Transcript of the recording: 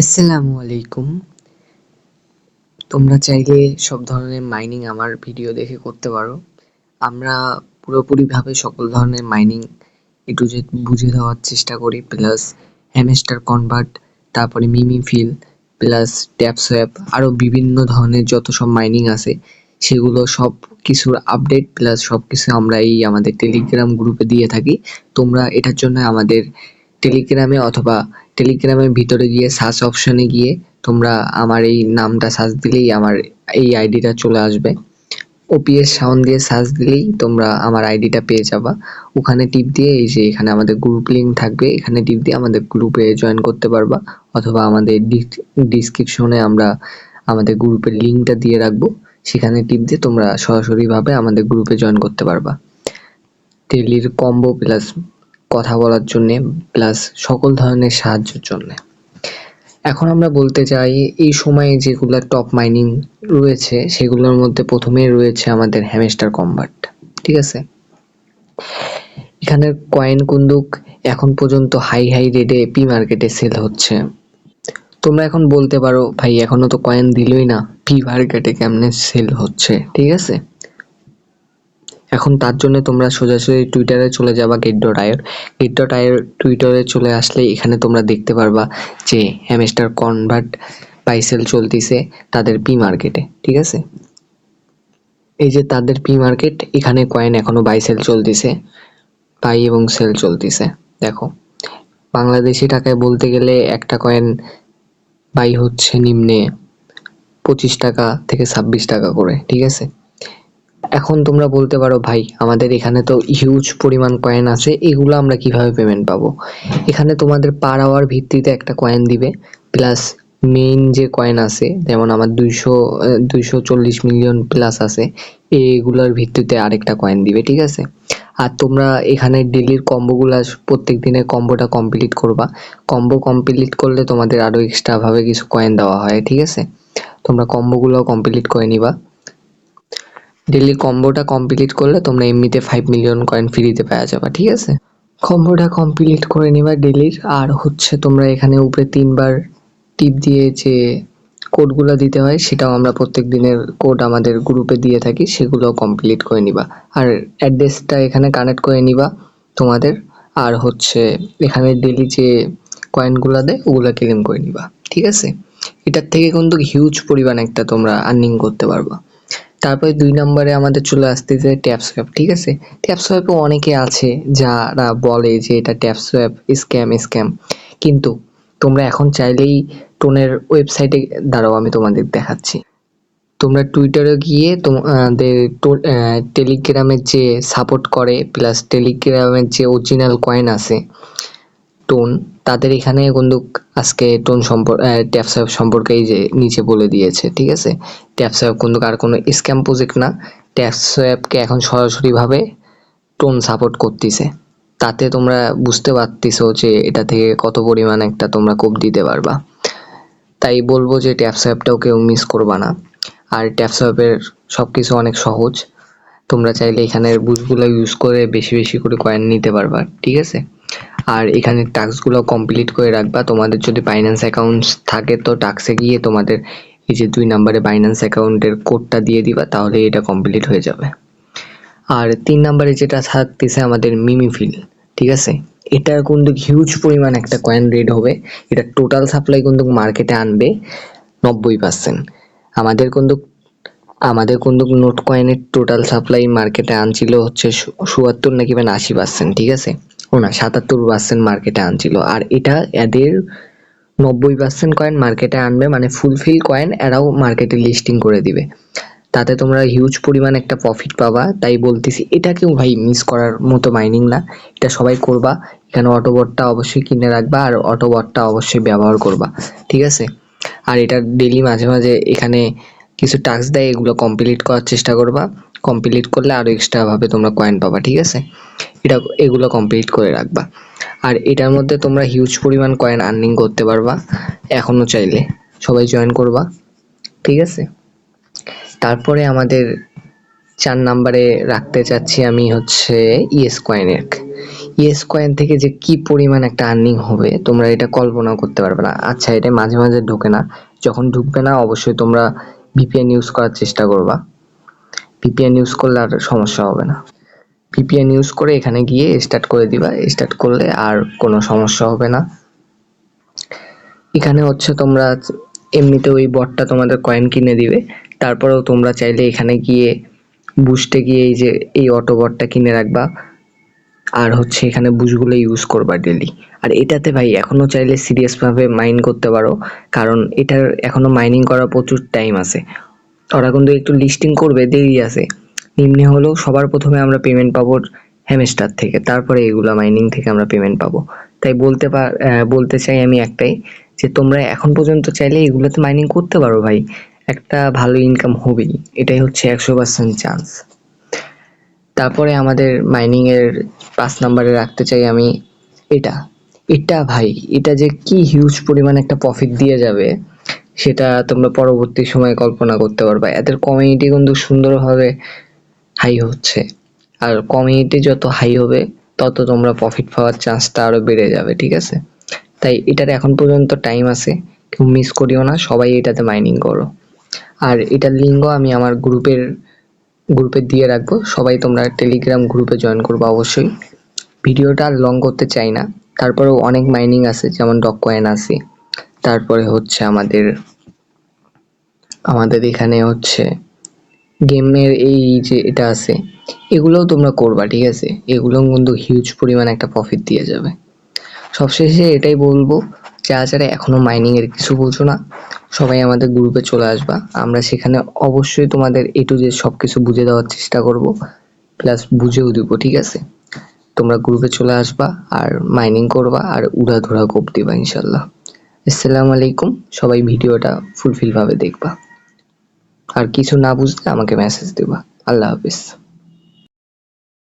আসসালামু আলাইকুম। তোমরা চাইলে সব ধরনের মাইনিং আমার ভিডিও দেখে করতে পারো। আমরা পুরোপুরিভাবে সকল ধরনের মাইনিং একটু জেড বুঝে দেওয়ার চেষ্টা করি প্লাস হ্যামেস্টার কনভার্ট তারপরে মিমি ফিল প্লাস ট্যাপ সোয়াপ আরও বিভিন্ন ধরনের যত সব মাইনিং আছে, সেগুলো সব কিছুর আপডেট প্লাস সব কিছু আমরা এই আমাদের টেলিগ্রাম গ্রুপে দিয়ে থাকি। তোমরা এটার জন্য আমাদের টেলিগ্রামে অথবা টেলিগ্রামের ভিতরে গিয়ে সার্চ অপশনে গিয়ে তোমরা আমার এই নামটা সার্চ দিলেই আমার এই আইডিটা চলে আসবে। ওপিএস সাউন্ড দিয়ে সার্চ দিলেই তোমরা আমার আইডিটা পেয়ে যাবা। ওখানে টিপ দিয়ে এই যে এখানে আমাদের গ্রুপ লিঙ্ক থাকবে, এখানে টিপ দিয়ে আমাদের গ্রুপে জয়েন করতে পারবা। অথবা আমাদের ডিসক্রিপশনে আমরা আমাদের গ্রুপের লিঙ্কটা দিয়ে রাখব। সেখানে টিপ দিয়ে তোমরা সরাসরিভাবে আমাদের গ্রুপে জয়েন করতে পারবা। টেলির কম্বো প্লাস কথা বলার জন্যে প্লাস সকল ধরনের সাহায্যের জন্যে। এখন আমরা বলতে চাই, এই সময়ে যেগুলো টপ মাইনিং রয়েছে, সেগুলোর মধ্যে প্রথমে রয়েছে আমাদের হ্যামেস্টার কম্বাট ঠিক আছে? এখানের কয়েন কুন্দুক এখন পর্যন্ত হাই হাই রেটে পি মার্কেটে সেল হচ্ছে। তোমরা এখন বলতে পারো, ভাই, এখনও তো কয়েন দিলই না পি মার্কেটে কেমনে সেল হচ্ছে? ঠিক আছে? এখন তার জন্য তোমরা সোজাসুজি টুইটারে চলে যাবা gate dot io gate dot io টুইটারে চলে আসলে এখানে তোমরা দেখতে পারবা যে হ্যামস্টার কনভার্ট বাই সেল চলতিছে তাদের পি মার্কেটে ঠিক আছে? এই যে তাদের পি মার্কেট এখানে কয়েন এখনও বাই সেল চলতিছে বাই এবং সেল চলতিছে, দেখো। বাংলাদেশি টাকায় বলতে গেলে একটা কয়েন বাই হচ্ছে নিম্নে পঁচিশ টাকা থেকে ছাব্বিশ টাকা করে, ঠিক আছে? এখন তোমরা বলতে পারো, ভাই, আমাদের এখানে তো হিউজ পরিমাণ কয়েন আছে, এগুলো আমরা কীভাবে পেমেন্ট পাবো? এখানে তোমাদের পার আওয়ার ভিত্তিতে একটা কয়েন দিবে প্লাস মেইন যে কয়েন আছে, যেমন আমার দুইশো দুইশো চল্লিশ মিলিয়ন প্লাস আছে, এগুলোর ভিত্তিতে আরেকটা কয়েন দিবে, ঠিক আছে? আর তোমরা এখানে ডেলির কম্বোগুলো প্রত্যেক দিনের কম্বোটা কমপ্লিট করবা। কম্বো কমপ্লিট করলে তোমাদের আরও এক্সট্রাভাবে কিছু কয়েন দেওয়া হয়, ঠিক আছে? তোমরা কম্বোগুলো কমপ্লিট করে নিবা। ডেলি কম্বোটা কমপ্লিট করলে তোমরা এমনিতে ফাইভ মিলিয়ন কয়েন ফ্রিতে পাওয়া যাবে, ঠিক আছে? কম্বোটা কমপ্লিট করে নিবা ডেলির আর হচ্ছে তোমরা এখানে উপরে তিনবার টিপ দিয়ে যে কোডগুলো দিতে হয়, সেটাও আমরা প্রত্যেক দিনের কোড আমাদের গ্রুপে দিয়ে থাকি সেগুলো কমপ্লিট করে নিবা। আর অ্যাড্রেসটা এখানে কানেক্ট করে নিবা তোমাদের। আর হচ্ছে এখানে ডেলি যে কয়েনগুলো দেয়, ওগুলো ক্লেম করে নিবা, ঠিক আছে? এটার থেকে কিন্তু হিউজ পরিমাণ একটা তোমরা আর্নিং করতে পারবা। তারপরে দুই নম্বরে আমাদের চলে আসতেছে ট্যাপ সোয়াপ, ঠিক আছে? ট্যাপ সোয়াপও অনেকে আছে যারা বলে যে এটা ট্যাপ সোয়াপ, স্ক্যাম স্ক্যাম। কিন্তু তোমরা এখন চাইলেই টোনের ওয়েবসাইটে দাঁড়াও, আমি তোমাদের দেখাচ্ছি। তোমরা টুইটারে গিয়ে তোমাদের টেলিগ্রামের যে সাপোর্ট করে, প্লাস টেলিগ্রামের যে অরিজিনাল কয়েন আছে, টোন তাদের এখানে কিন্তু আজকে টোন সম্পর্ক ট্যাপসাপ সম্পর্কে এই যে নিচে বলে দিয়েছে, ঠিক আছে? ট্যাপসাপ কিন্তু আর কোনো স্ক্যাম প্রজেক্ট না। ট্যাপসাপকে এখন সরাসরিভাবে টোন সাপোর্ট করতেছে। তাতে তোমরা বুঝতে পারতেছো যে এটা থেকে কত পরিমাণ একটা তোমরা কোপ দিতে পারবা। তাই বলব যে ট্যাপসাপটাও কেউ মিস করবা না। আর ট্যাপসাপের সব কিছু অনেক সহজ। তোমরা চাইলে এখানের বুঝগুলো ইউজ করে বেশি বেশি করে কয়েন নিতে পারবা, ঠিক আছে? আর এখানে টাস্কগুলো কমপ্লিট করে রাখবা। তোমাদের যদি বাইন্যান্স অ্যাকাউন্ট থাকে তো টাস্কে গিয়ে তোমাদের এই যে দুই নাম্বারে বাইন্যান্স অ্যাকাউন্টের কোডটা দিয়ে দিবা তাহলে এটা কমপ্লিট হয়ে যাবে। আর তিন নাম্বারে যেটা থাকতেছে আমাদের মিমি ফিল ঠিক আছে? এটার কিন্তু হিউজ পরিমাণ একটা কয়েন রেড হবে। এটা টোটাল সাপ্লাই কিন্তু মার্কেটে আনবে নব্বই পার্সেন্ট আমাদের কিন্তু আমাদের কিন্তু নোট কয়েনের টোটাল সাপ্লাই মার্কেটে আনছিল হচ্ছে চুয়াত্তর নাকি মানে আশি পার্সেন্ট ঠিক আছে? ও না, সাতাত্তর পার্সেন্ট মার্কেটে আনছিল। আর এটা এদের নব্বই পার্সেন্ট কয়েন মার্কেটে আনবে মানে ফুলফিল কয়েন এরাও মার্কেটে লিস্টিং করে দিবে। তাতে তোমরা হিউজ পরিমাণ একটা প্রফিট পাবা। তাই বলতেছি এটাকেও ভাই মিস করার মতো মাইনিং না। এটা সবাই করবা। এখানে অটোবটটা অবশ্যই কিনে রাখবা আর অটোবটটা অবশ্যই ব্যবহার করবা। ঠিক আছে? আর এটা ডেলি মাঝে মাঝে এখানে কিছু টাস্ক দেয়, এগুলো কমপ্লিট করার চেষ্টা করবা। কমপ্লিট করলে আরও এক্সট্রাভাবে তোমরা কয়েন পাবা। ঠিক আছে? এটা, এগুলো কমপ্লিট করে রাখবা। আর এটার মধ্যে তোমরা হিউজ পরিমাণ কয়েন আর্নিং করতে পারবা এখনও চাইলে। সবাই জয়েন করবা, ঠিক আছে? তারপরে আমাদের চার নাম্বারে রাখতে চাচ্ছি আমি হচ্ছে ইএস কয়েনের ইয়েস কয়েন থেকে যে কি পরিমাণ একটা আর্নিং হবে, তোমরা এটা কল্পনাও করতে পারবে না। আচ্ছা এটা মাঝে মাঝে ঢোকে না। যখন ঢুকবে না, অবশ্যই তোমরা ভিপিএন ইউজ করার চেষ্টা করবা। ভিপিএন ইউজ করলে আর সমস্যা হবে না। ভিপিএন ইউজ করে এখানে গিয়ে স্টার্ট করে দিবা। স্টার্ট করলে আর কোনো সমস্যা হবে না। এখানে হচ্ছে তোমরা এমনিতে ওই বটটা তোমাদের কয়েন কিনে দিবে। তারপরেও তোমরা চাইলে এখানে গিয়ে বুস্টে গিয়ে এই যে, এই অটো বটটা কিনে রাখবা। আর হচ্ছে এখানে বুশগুলো ইউজ করবা ডেলি আর এটাতে ভাই, এখনও চাইলে সিরিয়াস ভাবে মাইন করতে পারো। কারণ এটার এখনও মাইনিং করার প্রচুর টাইম আছে। ওরা কিন্তু একটু লিস্টিং করবে, দেরি আছে। নিম্নে হলেও সবার প্রথমে আমরা পেমেন্ট পাবো হ্যামস্টার থেকে, তারপরে এগুলা মাইনিং থেকে আমরা পেমেন্ট পাবো। তাই বলতে পার বলতে চাই আমি একটাই যে তোমরা এখন পর্যন্ত চাইলে এগুলোতে মাইনিং করতে পারো ভাই। একটা ভালো ইনকাম হবেই, এটাই হচ্ছে একশো পার্সেন্ট চান্স তারপরে আমাদের মাইনিংয়ের পাঁচ নম্বরে রাখতে চাই আমি এটা। এটা ভাই, এটা যে কি হিউজ পরিমাণ একটা প্রফিট দিয়ে যাবে, সেটা তোমরা পরবর্তী সময়ে কল্পনা করতে পারবে। এদের কমিউনিটি কিন্তু সুন্দরভাবে হাই হচ্ছে। আর কমিউনিটি যত হাই হবে, তত তোমরা প্রফিট পাওয়ার চান্সটা আরও বেড়ে যাবে, ঠিক আছে? তাই এটার এখন পর্যন্ত টাইম আছে, কেউ মিস করিও না, সবাই এটাতে মাইনিং করো। আর এটার লিঙ্ক আমি আমার গ্রুপের, গ্রুপে দিয়ে রাখব, সবাই তোমরা টেলিগ্রাম গ্রুপে জয়েন করব অবশ্যই। ভিডিওটা লং করতে চাই না, তারপরেও অনেক মাইনিং আছে, যেমন ডক কয়েন আছে। তারপরে হচ্ছে আমাদের আমাদের এখানে হচ্ছে গেমের এই যে এটা আছে, এগুলোও তোমরা করবা, ঠিক আছে? এগুলো কিন্তু হিউজ পরিমাণ একটা প্রফিট দিয়ে যাবে। সবশেষে এটাই বলব, যারা যারা এখনও মাইনিংয়ের কিছু বুঝো না, সবাই আমাদের গ্রুপে চলে আসবা। আমরা সেখানে অবশ্যই তোমাদের এ টু জেড সব কিছু বুঝে দেওয়ার চেষ্টা করব প্লাস বুঝেও দিব, ঠিক আছে? তোমরা গ্রুপে চলে আসবা আর মাইনিং করবা আর উড়াধুরা কোপ দিবা ইনশাল্লাহ। আসসালামু আলাইকুম, সবাই ভিডিওটা ফুলফিলভাবে দেখবা। আর কিছু না বুঝলে আমাকে মেসেজ দিবা। আল্লাহ হাফিজ।